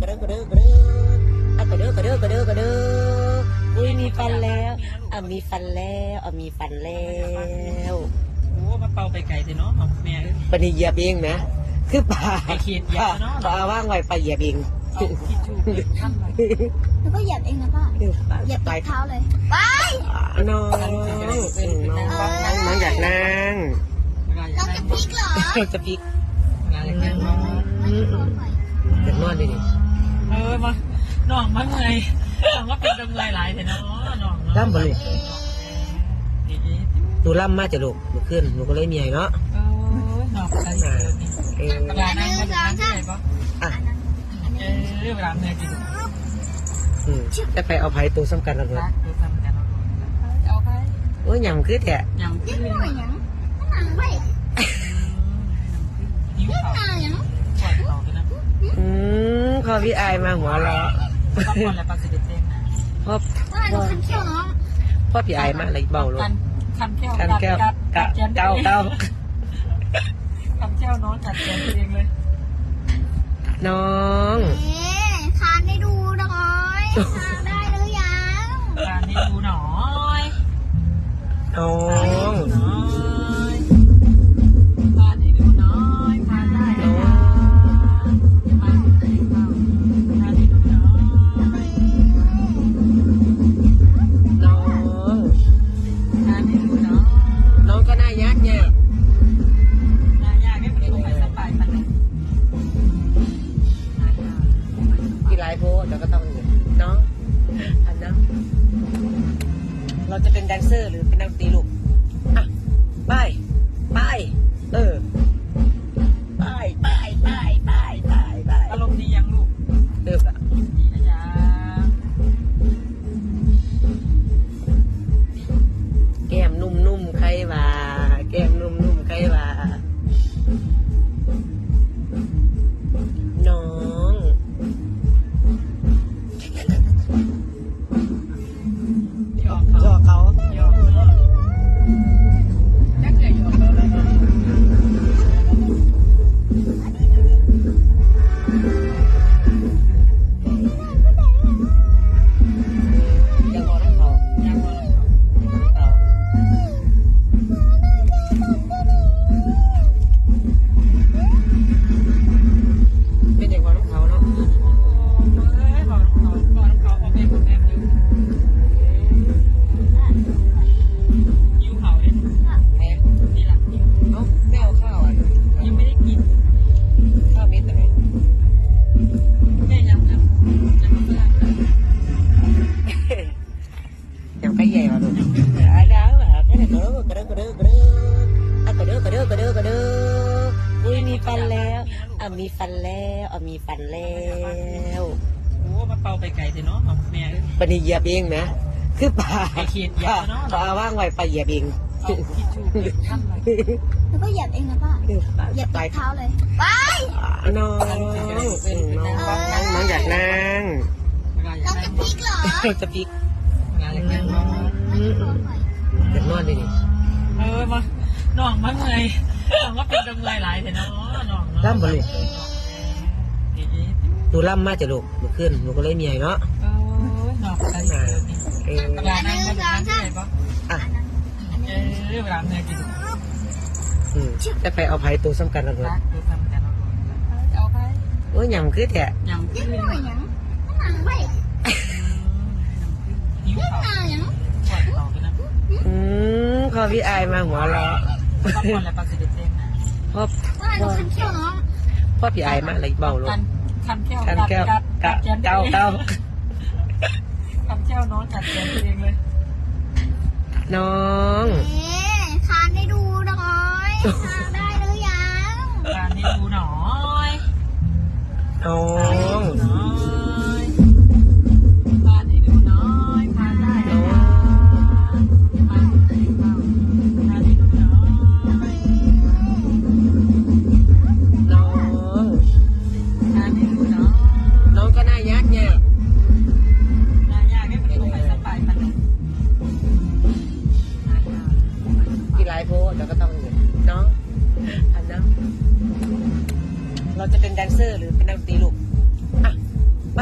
กระเด้อกระเด้ออะกระเด้อกระเด้อกระเด้อกระเด้ออุ้ยมีฟันแล้วอะมีฟันแล้วอะมีฟันแล้วโอ้มาเป่าไปไกลเถอะเนาะแม่ปนิเยียบเองนะคือปลาปเขีดเยียบเนอะปลาว่างไว้ปลาเหยียบเองก็บขั้นไว้แล้วก็เหยียบเองนะป้าเหยียบปลาติดเท้าเลยไปน้องอืมน้องน้องอยากนั่งเวลาอยาเรากจะพลิกเหรอจะพลิกเวลาอยากนั่งเนาะไม่โดนหน่อยจะนอนดิ เออมาน้องมาเมื่อยน้องว่าเป็นกำไรหลายเถอะเนาะน้องเนาะล่ำบ่ลูกดีดีหนูล่ำมาจะลูกหนูขึ้นหนูก็เลยเมียเนาะเออน้องกันเออนี่เออเวลานั่งก็ดูนั่งได้ปะอะเออเวลาเมื่อยกินอืมจะไปเอาไผ่ตัวสำคัญแล้วเนรัอะกดูทำกันเอาไปโอ้ยยำคือแท้ยำขึ้นหน่อยยังหนังไปนิ้วหเขานังยัง ปล่อยเขาไปนะ อืม พอพี่อายมาหัวเราะก็คนละปลาสิเดเต้นนะพ่อว่าหนูคันเขี้ยวน้องพ่อพี่อายมาอะไรเบาลงคันคันแก้วกันแก้วกะเก้าเก้าคันแก้วน้องจัดแจงเองเลย น้องเอ๊ะคานได้ดูน้อยคานได้หรือยังการให้ดูหน่อยน้อายโพสแล้วก็ต้องน้องอันนะเราจะเป็นแดนเซอร์หรือเป็นนักดนตรีลูก เด้อกระเด้อกระเด้อกระเด้ออะกระเด้อกระเด้อกระเด้อกระเด้ออุ้ยมีฟันแล้วอะมีฟันแล้วอะมีฟันแล้วโอ้มาเป่าไปไกลเถอะเนาะแม่ปนิเหยียบเองนะคือปลาไปเขียดเยียบเนอะปลาว่างไว้ปลาเหยียบเองเอก็บขั้นไว้แล้วก็เหยียบเองนะป้าเหยียบปเท้าเลยไปน้องอืมน้องน้องอยากนั่งเราจะพลิกเหรอเราจะพลิกเวลาอยากนั่งเนาะ ไม่โดนหน่อยจะนอนดิดิเออมาน้องมาเมื่อยน้องว่าเป็นกำไรหลายเถอะเนาะน้องเนาะล่ำบ่ลูกดีดีหนูล่ำมาจะลูกหนูขึ้นหนูก็เลยเมียเนาะเออน้องกันเออนี่เออเวลานั่งก็ดูนั่งได้ปะอะเออเวลาเมื่อยกินอืมจะไปเอาไผ่ตัวสำคัญแล้วเนรัอะกดูทำกันเอาไปโอ้ยยำคือแท้ยำขึ้นหน่อยยังหนังไป นิ้วเขา หนังยัง ปล่อยเขาไปนะ อืมพ อพี่อายมาหัวเราะก็คนละปลาสิเต้นนะพ่อว่อพ่อพี่อายมาอะไรเบาลงคันแก้วกันแก้วกัดกะกัดเก้าเก้าคันแก้วน้องจัดแจงเองเลย น้องเอ๊ะคานได้ดูหน้อยคานได้หรือยังการให้ดูหน่อยน้ายโพสเราก็ต้องเน้องอันนะเราจะเป็นแดนเซอร์หรือเป็นนักดนตรีลูกอะไป